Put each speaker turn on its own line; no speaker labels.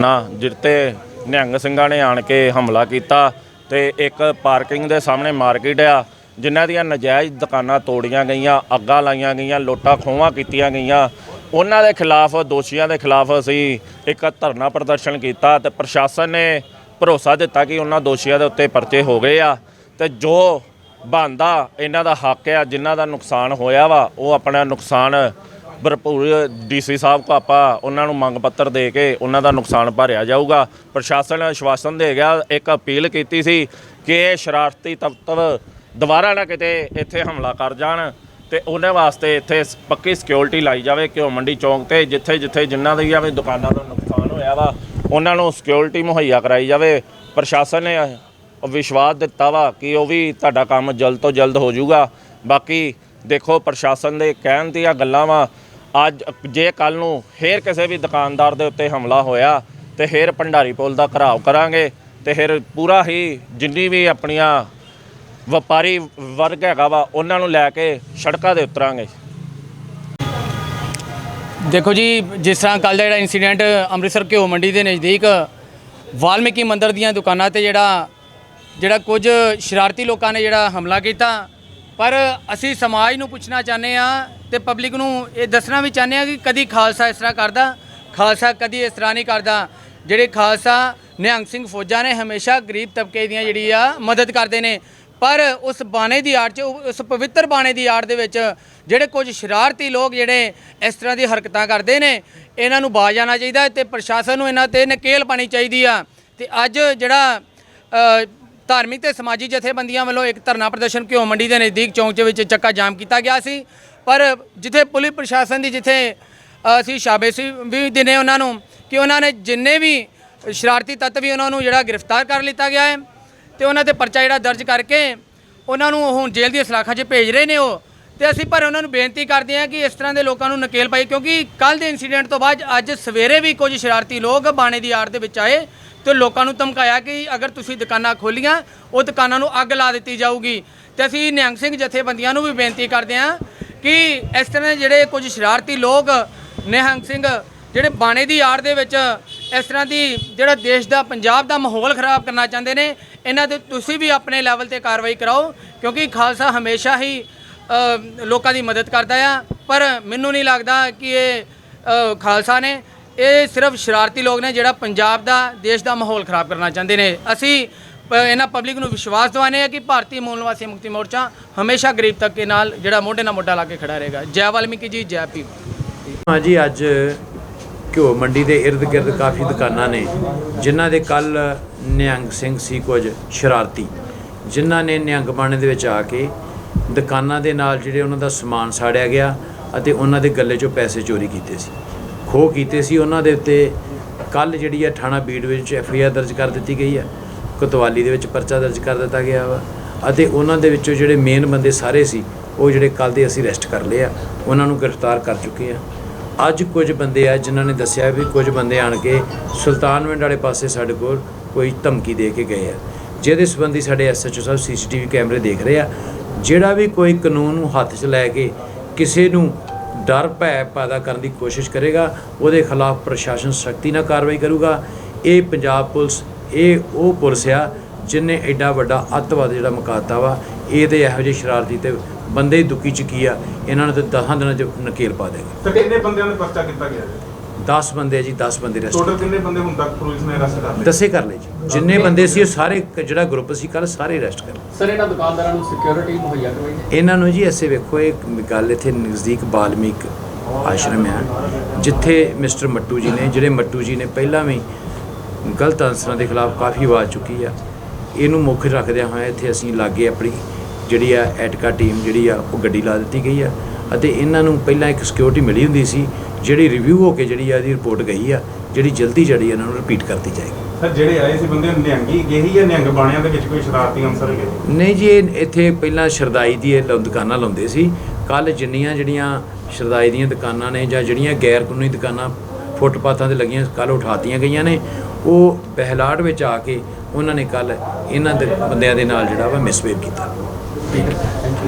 ਨਾ ਜਿੱਤੇ ਨਿਹੰਗ ਸਿੰਘਾਂ ਨੇ ਆਣ ਕੇ ਹਮਲਾ ਕੀਤਾ ਤੇ ਇੱਕ ਪਾਰਕਿੰਗ ਦੇ ਸਾਹਮਣੇ ਮਾਰਕੀਟ ਆ, ਜਿਨ੍ਹਾਂ ਦੀਆਂ ਨਜਾਇਜ਼ ਦੁਕਾਨਾਂ ਤੋੜੀਆਂ ਗਈਆਂ, ਅੱਗਾਂ ਲਾਈਆਂ ਗਈਆਂ, ਲੋਟਾਂ ਖੋਹਾਂ ਕੀਤੀਆਂ ਗਈਆਂ। ਉਹਨਾਂ ਦੇ ਖਿਲਾਫ, ਦੋਸ਼ੀਆਂ ਦੇ ਖਿਲਾਫ ਅਸੀਂ ਇੱਕ ਧਰਨਾ ਪ੍ਰਦਰਸ਼ਨ ਕੀਤਾ ਤੇ ਪ੍ਰਸ਼ਾਸਨ ਨੇ ਭਰੋਸਾ ਦਿੱਤਾ ਕਿ ਉਹਨਾਂ ਦੋਸ਼ੀਆਂ ਦੇ ਉੱਤੇ ਪਰਚੇ ਹੋ ਗਏ ਆ। ਤੇ ਜੋ ਬਣਦਾ, ਇਹਨਾਂ ਦਾ ਹੱਕ ਆ, ਜਿਨ੍ਹਾਂ ਦਾ ਨੁਕਸਾਨ ਹੋਇਆ ਵਾ, ਉਹ ਆਪਣਾ ਨੁਕਸਾਨ ਭਰਪੂਰ ਡੀਸੀ ਸਾਹਿਬ ਕੋ ਆਪਾਂ ਉਹਨਾਂ ਨੂੰ ਮੰਗ ਪੱਤਰ ਦੇ ਕੇ ਉਹਨਾਂ ਦਾ ਨੁਕਸਾਨ ਭਰਿਆ ਜਾਊਗਾ। ਪ੍ਰਸ਼ਾਸਨ ਆਸ਼ਵਾਸਨ ਦੇ ਗਿਆ, ਇੱਕ ਅਪੀਲ ਕੀਤੀ ਸੀ ਕਿ ਇਹ ਸ਼ਰਾਰਤੀ ਤੱਤਵ ਦੁਬਾਰਾ ਨਾ ਕਿਤੇ ਇੱਥੇ ਹਮਲਾ ਕਰ ਜਾਣ ਤੇ ਉਹਨਾਂ ਵਾਸਤੇ ਇੱਥੇ ਪੱਕੀ ਸਿਕਿਉਰਿਟੀ ਲਾਈ ਜਾਵੇ ਕਿ ਮੰਡੀ ਚੌਂਕ ਤੇ, ਜਿੱਥੇ ਜਿੱਥੇ ਜਿਨ੍ਹਾਂ ਦੀਆਂ ਵੀ ਦੁਕਾਨਾਂ ਦਾ ਨੁਕਸਾਨ ਹੋਇਆ ਵਾ, ਉਹਨਾਂ ਨੂੰ ਸਿਕਿਉਰਿਟੀ ਮੁਹੱਈਆ ਕਰਾਈ ਜਾਵੇ। ਪ੍ਰਸ਼ਾਸਨ ਨੇ ਵਿਸ਼ਵਾਸ ਦਿੱਤਾ ਵਾ ਕਿ ਉਹ ਵੀ ਤੁਹਾਡਾ ਕੰਮ ਜਲਦ ਤੋਂ ਜਲਦ ਹੋ ਜਾਊਗਾ। ਬਾਕੀ ਦੇਖੋ, ਪ੍ਰਸ਼ਾਸਨ ਦੇ ਕਹਿਣ ਦੀਆਂ ਗੱਲਾਂ ਵਾ ਅੱਜ ਜੇ ਕੱਲ ਨੂੰ ਫੇਰ ਕਿਸੇ ਵੀ ਦੁਕਾਨਦਾਰ ਦੇ ਉੱਤੇ ਹਮਲਾ ਹੋਇਆ ਤੇ ਫੇਰ ਭੰਡਾਰੀ ਪੁਲ ਦਾ ਘਰਾਓ ਕਰਾਂਗੇ ਤੇ ਫਿਰ ਪੂਰਾ ਹੀ ਜਿੰਨੀ ਵੀ ਆਪਣੀਆਂ ਵਪਾਰੀ ਵਰਗ ਹੈਗਾ ਵਾ, ਉਹਨਾਂ ਨੂੰ ਲੈ ਕੇ ਸੜਕਾਂ ਦੇ ਉਤਰਾਂਗੇ।
ਦੇਖੋ ਜੀ, ਜਿਸ ਤਰ੍ਹਾਂ ਕੱਲ ਦਾ ਜਿਹੜਾ ਇਨਸੀਡੈਂਟ ਅੰਮ੍ਰਿਤਸਰ ਘਿਓ ਮੰਡੀ ਦੇ ਨਜ਼ਦੀਕ ਵਾਲਮੀਕੀ ਮੰਦਰ ਦੀਆਂ ਦੁਕਾਨਾਂ ਤੇ ਜਿਹੜਾ ਜਿਹੜਾ ਕੁਝ ਸ਼ਰਾਰਤੀ ਲੋਕਾਂ ਨੇ ਜਿਹੜਾ ਹਮਲਾ ਕੀਤਾ, ਪਰ ਅਸੀਂ ਸਮਾਜ ਨੂੰ ਪੁੱਛਣਾ ਚਾਹੁੰਦੇ ਆ ਤੇ ਪਬਲਿਕ ਨੂੰ ਇਹ ਦੱਸਣਾ ਵੀ ਚਾਹੁੰਦੇ ਆ ਕਿ ਕਦੀ ਖਾਲਸਾ ਇਸ ਤਰ੍ਹਾਂ ਕਰਦਾ, ਖਾਲਸਾ ਕਦੀ ਇਸ ਤਰ੍ਹਾਂ ਨਹੀਂ ਕਰਦਾ। ਜਿਹੜੇ ਖਾਲਸਾ ਨਿਹੰਗ ਸਿੰਘ ਫੌਜਾਂ ਨੇ ਹਮੇਸ਼ਾ ਗਰੀਬ ਤਬਕੇ ਦੀਆਂ ਜਿਹੜੀ ਆ, ਮਦਦ ਕਰਦੇ ਨੇ। ਪਰ ਉਸ ਬਾਣੇ ਦੀ ਆੜ 'ਚ, ਉਸ ਪਵਿੱਤਰ ਬਾਣੇ ਦੀ ਆੜ ਦੇ ਵਿੱਚ ਜਿਹੜੇ ਕੁਝ ਸ਼ਰਾਰਤੀ ਲੋਕ ਜਿਹੜੇ ਇਸ ਤਰ੍ਹਾਂ ਦੀ ਹਰਕਤਾਂ ਕਰਦੇ ਨੇ, ਇਹਨਾਂ ਨੂੰ ਬਾਜ਼ ਆਉਣਾ ਚਾਹੀਦਾ ਹੈ ਤੇ ਪ੍ਰਸ਼ਾਸਨ ਨੂੰ ਇਹਨਾਂ ਤੇ ਨਕੇਲ ਪਾਣੀ ਚਾਹੀਦੀ ਆ। ਤੇ ਅੱਜ ਜਿਹੜਾ ਧਾਰਮਿਕ ਤੇ ਸਮਾਜੀ ਜਥੇਬੰਦੀਆਂ ਵੱਲੋਂ ਇੱਕ ਧਰਨਾ ਪ੍ਰਦਰਸ਼ਨ ਘਿਓ ਮੰਡੀ ਦੇ ਨਜ਼ਦੀਕ ਚੌਂਕ ਦੇ ਵਿੱਚ ਚੱਕਾ ਜਾਮ ਕੀਤਾ ਗਿਆ ਸੀ। ਪਰ ਜਿੱਥੇ ਪੁਲਿਸ ਪ੍ਰਸ਼ਾਸਨ ਦੀ ਜਿੱਥੇ ਅਸੀਂ ਸ਼ਾਬੇਸ਼ੀ ਵੀ ਦਿਨੇ ਉਹਨਾਂ ਨੂੰ ਕਿ ਉਹਨਾਂ ਨੇ ਜਿੰਨੇ ਵੀ ਸ਼ਰਾਰਤੀ ਤੱਤ ਵੀ ਉਹਨਾਂ ਨੂੰ ਜਿਹੜਾ ਗ੍ਰਿਫਤਾਰ ਕਰ ਲਿੱਤਾ ਗਿਆ ਹੈ ਤੇ ਉਹਨਾਂ ਤੇ ਪਰਚਾ ਜਿਹੜਾ ਦਰਜ ਕਰਕੇ ਉਹਨਾਂ ਨੂੰ ਹੁਣ ਜੇਲ੍ਹ ਦੀਆਂ ਸਲਾਖਾਂ 'ਚ ਭੇਜ ਰਹੇ ਨੇ ਉਹ। ਤੇ ਅਸੀਂ ਪਰ ਉਹਨਾਂ ਨੂੰ ਬੇਨਤੀ ਕਰਦੇ ਹਾਂ ਕਿ ਇਸ ਤਰ੍ਹਾਂ ਦੇ ਲੋਕਾਂ ਨੂੰ ਨਕੇਲ ਪਾਈ ਕਿਉਂਕਿ ਕੱਲ ਦੇ ਇਨਸੀਡੈਂਟ ਤੋਂ ਬਾਅਦ ਅੱਜ ਸਵੇਰੇ ਵੀ ਕੁਝ ਸ਼ਰਾਰਤੀ ਲੋਕ ਬਾਣੇ ਦੀ ਆੜ ਦੇ ਵਿੱਚ ਆਏ ਤੇ ਲੋਕਾਂ ਨੂੰ ਧਮਕਾਇਆ ਕਿ ਅਗਰ ਤੁਸੀਂ ਦੁਕਾਨਾਂ ਖੋਲੀਆਂ, ਉਹ ਦੁਕਾਨਾਂ ਨੂੰ ਅੱਗ ਲਾ ਦਿੱਤੀ ਜਾਊਗੀ। ਤੇ ਅਸੀਂ ਨਿਹੰਗ ਸਿੰਘ ਜਥੇਬੰਦੀਆਂ ਨੂੰ ਵੀ ਬੇਨਤੀ ਕਰਦੇ ਹਾਂ ਕਿ ਇਸ ਤਰ੍ਹਾਂ ਦੇ ਜਿਹੜੇ ਕੁਝ ਸ਼ਰਾਰਤੀ ਲੋਕ, ਨਿਹੰਗ ਸਿੰਘ, ਜਿਹੜੇ ਬਾਣੇ ਦੀ ਆੜ ਦੇ ਵਿੱਚ ਇਸ ਤਰ੍ਹਾਂ ਦੀ ਜਿਹੜਾ ਦੇਸ਼ ਦਾ, ਪੰਜਾਬ ਦਾ ਮਾਹੌਲ ਖਰਾਬ ਕਰਨਾ ਚਾਹੁੰਦੇ ਨੇ, ਇਹਨਾਂ ਤੇ ਤੁਸੀਂ ਵੀ ਆਪਣੇ ਲੈਵਲ ਤੇ ਕਾਰਵਾਈ ਕਰਾਓ, ਕਿਉਂਕਿ ਖਾਲਸਾ ਹਮੇਸ਼ਾ ਹੀ ਲੋਕਾਂ ਦੀ ਮਦਦ ਕਰਦਾ ਆ, ਪਰ ਮੈਨੂੰ ਨਹੀਂ ਲੱਗਦਾ ਕਿ ਇਹ ਖਾਲਸਾ ਨੇ, ਇਹ ਸਿਰਫ ਸ਼ਰਾਰਤੀ ਲੋਕ ਨੇ ਜਿਹੜਾ ਪੰਜਾਬ ਦਾ, ਦੇਸ਼ ਦਾ ਮਾਹੌਲ ਖਰਾਬ ਕਰਨਾ ਚਾਹੁੰਦੇ ਨੇ। ਅਸੀਂ ਇਹਨਾਂ ਪਬਲਿਕ ਨੂੰ ਵਿਸ਼ਵਾਸ ਦਿਵਾਉਂਦੇ ਆ ਕਿ ਭਾਰਤੀ ਮੂਲ ਨਿਵਾਸੀ ਮੁਕਤੀ ਮੋਰਚਾ ਹਮੇਸ਼ਾ ਗਰੀਬ ਤਬਕੇ ਨਾਲ, ਜਿਹੜਾ ਮੋਢੇ ਨਾਲ ਮੋਢਾ ਲਾ ਕੇ ਖੜਾ ਰਹੇਗਾ। ਜੈ ਵਾਲਮੀਕੀ ਜੀ, ਜੈ ਭੀਮ।
ਹਾਂ ਜੀ, ਅੱਜ ਘਿਓ ਮੰਡੀ ਦੇ ਇਰਦ ਗਿਰਦ ਕਾਫੀ ਦੁਕਾਨਾਂ ਨੇ, ਜਿਨ੍ਹਾਂ ਦੇ ਕੱਲ ਨਿਹੰਗ ਸਿੰਘ ਸੀ ਕੁਝ ਸ਼ਰਾਰਤੀ। ਜਿਨ੍ਹਾਂ ਨੇ ਨਿਹੰਗ ਬਾਣੇ ਦੇ ਵਿੱਚ ਆ ਕੇ ਦੁਕਾਨਾਂ ਦੇ ਨਾਲ ਜਿਹੜੇ ਉਹਨਾਂ ਦਾ ਸਮਾਨ ਸਾੜਿਆ ਗਿਆ ਅਤੇ ਉਹਨਾਂ ਦੇ ਗੱਲੇ 'ਚੋਂ ਪੈਸੇ ਚੋਰੀ ਕੀਤੇ ਸੀ। ਖੋਹ ਕੀਤੇ ਸੀ, ਉਹਨਾਂ ਦੇ ਉੱਤੇ ਕੱਲ ਜਿਹੜੀ ਆ ਥਾਣਾ ਬੀੜ ਵਿੱਚ ਐਫ ਆਈ ਆਰ ਦਰਜ ਕਰ ਦਿੱਤੀ ਗਈ ਹੈ ਕੋਤਵਾਲੀ ਦੇ ਵਿੱਚ ਪਰਚਾ ਦਰਜ ਕਰ ਦਿੱਤਾ ਗਿਆ ਵਾ ਅਤੇ ਉਹਨਾਂ ਦੇ ਵਿੱਚੋਂ ਜਿਹੜੇ ਮੇਨ ਬੰਦੇ ਸਾਰੇ ਸੀ, ਉਹ ਜਿਹੜੇ ਕੱਲ ਦੇ ਅਸੀਂ ਅਰੈਸਟ ਕਰ ਲਏ ਆ, ਉਹਨਾਂ ਨੂੰ ਗ੍ਰਿਫਤਾਰ ਕਰ ਚੁੱਕੇ ਆ। ਅੱਜ ਕੁਝ ਬੰਦੇ ਆ ਜਿਨ੍ਹਾਂ ਨੇ ਦੱਸਿਆ ਵੀ ਕੁਝ ਬੰਦੇ ਆਣ ਕੇ ਸੁਲਤਾਨਵਿੰਡ ਵਾਲੇ ਪਾਸੇ ਸਾਡੇ ਕੋਲ ਕੋਈ ਧਮਕੀ ਦੇ ਕੇ ਗਏ ਆ। ਜਿਹਦੇ ਸੰਬੰਧੀ ਸਾਡੇ ਐਸਐਚਓ ਸਾਹਿਬ ਸੀਸੀਟੀਵੀ ਕੈਮਰੇ ਦੇਖ ਰਹੇ ਆ। ਜਿਹੜਾ ਵੀ ਕੋਈ ਕਾਨੂੰਨ ਨੂੰ ਹੱਥ 'ਚ ਲੈ ਕੇ ਕਿਸੇ ਨੂੰ ਡਰ, ਭੈ ਪੈਦਾ ਕਰਨ ਦੀ ਕੋਸ਼ਿਸ਼ ਕਰੇਗਾ, ਉਹਦੇ ਖਿਲਾਫ ਪ੍ਰਸ਼ਾਸਨ ਸਖਤੀ ਨਾਲ ਕਾਰਵਾਈ ਕਰੂਗਾ। ਇਹ ਪੰਜਾਬ ਪੁਲਿਸ ਇਹ ਉਹ ਪੁਲਿਸ ਆ ਜਿਨੇ ਐਡਾ ਵੱਡਾ ਅੱਤਵਾਦ ਜਿਹੜਾ ਮੁਕਾਤਾ ਵਾ ਇਹ ਤੇ ਇਹੋ ਜਿਹੇ ਸ਼ਰਾਰਤੀ ਤੇ ਬੰਦੇ ਹੀ ਦੁੱਕੀ ਚੁੱਕੀ ਆ ਇਹਨਾਂ ਨੂੰ ਤੇ 10 ਦਿਨਾਂ ਚ ਨਕੇਲ ਪਾ ਦੇਗਾ
ਤੇ ਕਿੰਨੇ ਬੰਦਿਆਂ ਦਾ ਪਰਚਾ ਕੀਤਾ ਗਿਆ ਜੀ?
10 ਬੰਦੇ ਆ ਜੀ 10 ਬੰਦੇ ਰੈਸਟ
ਟੋਟਲ ਕਿੰਨੇ ਬੰਦੇ ਹੁਣ ਤੱਕ ਪੁਲਿਸ ਨੇ ਅਰੈਸਟ ਕਰ ਲਏ?
ਦੱਸੇ ਕਰ ਲਏ ਜੀ। ਜਿੰਨੇ ਬੰਦੇ ਸੀ ਉਹ ਸਾਰੇ ਜਿਹੜਾ ਗਰੁੱਪ ਸੀ ਕੱਲ ਸਾਰੇ ਅਰੈਸਟ ਕਰ ਲਏ।
ਸਰ ਇਹਨਾਂ ਦੁਕਾਨਦਾਰਾਂ ਨੂੰ ਸਿਕਿਉਰਿਟੀ ਮੁਹੱਈਆ ਕਰਵਾਈ ਹੈ
ਇਹਨਾਂ ਨੂੰ ਜੀ ਐਸੇ ਵੇਖੋ ਇੱਕ ਗੱਲ ਇੱਥੇ ਨਜ਼ਦੀਕ ਬਾਲਮੀਕ ਆਸ਼ਰਮ ਹੈ ਜਿੱਥੇ ਮਿਸਟਰ ਮੱਟੂ ਜੀ ਨੇ ਜਿਹੜੇ ਮੱਟੂ ਜੀ ਨੇ ਪਹਿਲਾਂ ਵੀ ਗਲਤ ਅਨਸਰਾਂ ਦੇ ਖਿਲਾਫ ਕਾਫੀ ਆਵਾਜ਼ ਚੁੱਕੀ ਆ। ਇਹਨੂੰ ਮੁੱਖ ਰੱਖਦਿਆਂ ਹੋਇਆ ਇੱਥੇ ਅਸੀਂ ਲਾਗੇ ਆਪਣੀ ਜਿਹੜੀ ਆ ਐਟਕਾ ਟੀਮ ਜਿਹੜੀ ਆ ਉਹ ਗੱਡੀ ਲਾ ਦਿੱਤੀ ਗਈ ਆ। ਅਤੇ ਇਹਨਾਂ ਨੂੰ ਪਹਿਲਾਂ ਇੱਕ ਸਿਕਿਉਰਿਟੀ ਮਿਲੀ ਹੁੰਦੀ ਸੀ ਜਿਹੜੀ ਰਿਵਿਊ ਹੋ ਕੇ ਜਿਹੜੀ ਆ ਇਹਦੀ ਰਿਪੋਰਟ ਗਈ ਆ ਜਿਹੜੀ ਜਲਦੀ ਜਿਹੜੀ ਇਹਨਾਂ ਨੂੰ ਰਿਪੀਟ ਕਰਤੀ ਜਾਏਗੀ।
ਸਰ ਜਿਹੜੇ ਆਏ ਸੀ ਬੰਦੇ ਨਿਹੰਗੀ ਗੇਹੀ ਜਾਂ ਨਿਹੰਗ ਬਾਣਿਆਂ ਦੇ ਵਿੱਚ ਕੋਈ ਸ਼ਰਾਰਤੀ ਅੰਸਰ ਹੈਗੇ
ਨਹੀਂ ਜੀ ਇਹ ਇੱਥੇ ਪਹਿਲਾਂ ਸ਼ਰਦਾਈ ਦੀ ਇਹ ਲ- ਦੁਕਾਨਾਂ ਲਾਉਂਦੇ ਸੀ। ਕੱਲ ਜਿੰਨੀਆਂ ਜਿਹੜੀਆਂ ਸ਼ਰਦਾਈ ਦੀਆਂ ਦੁਕਾਨਾਂ ਨੇ ਜਾਂ ਜਿਹੜੀਆਂ ਗੈਰ ਕਾਨੂੰਨੀ ਦੁਕਾਨਾਂ ਫੁੱਟਪਾਥਾਂ ਤੇ ਲੱਗੀਆਂ ਕੱਲ ਉਠਾਤੀਆਂ ਗਈਆਂ ਨੇ। ਉਹ ਬਹਿਲਾੜ ਵਿੱਚ ਆ ਕੇ ਉਹਨਾਂ ਨੇ ਕੱਲ ਇਹਨਾਂ ਦੇ ਬੰਦਿਆਂ ਦੇ ਨਾਲ ਜਿਹੜਾ ਵਾ ਮਿਸਬੀਹੇਵ ਕੀਤਾ। ਠੀਕ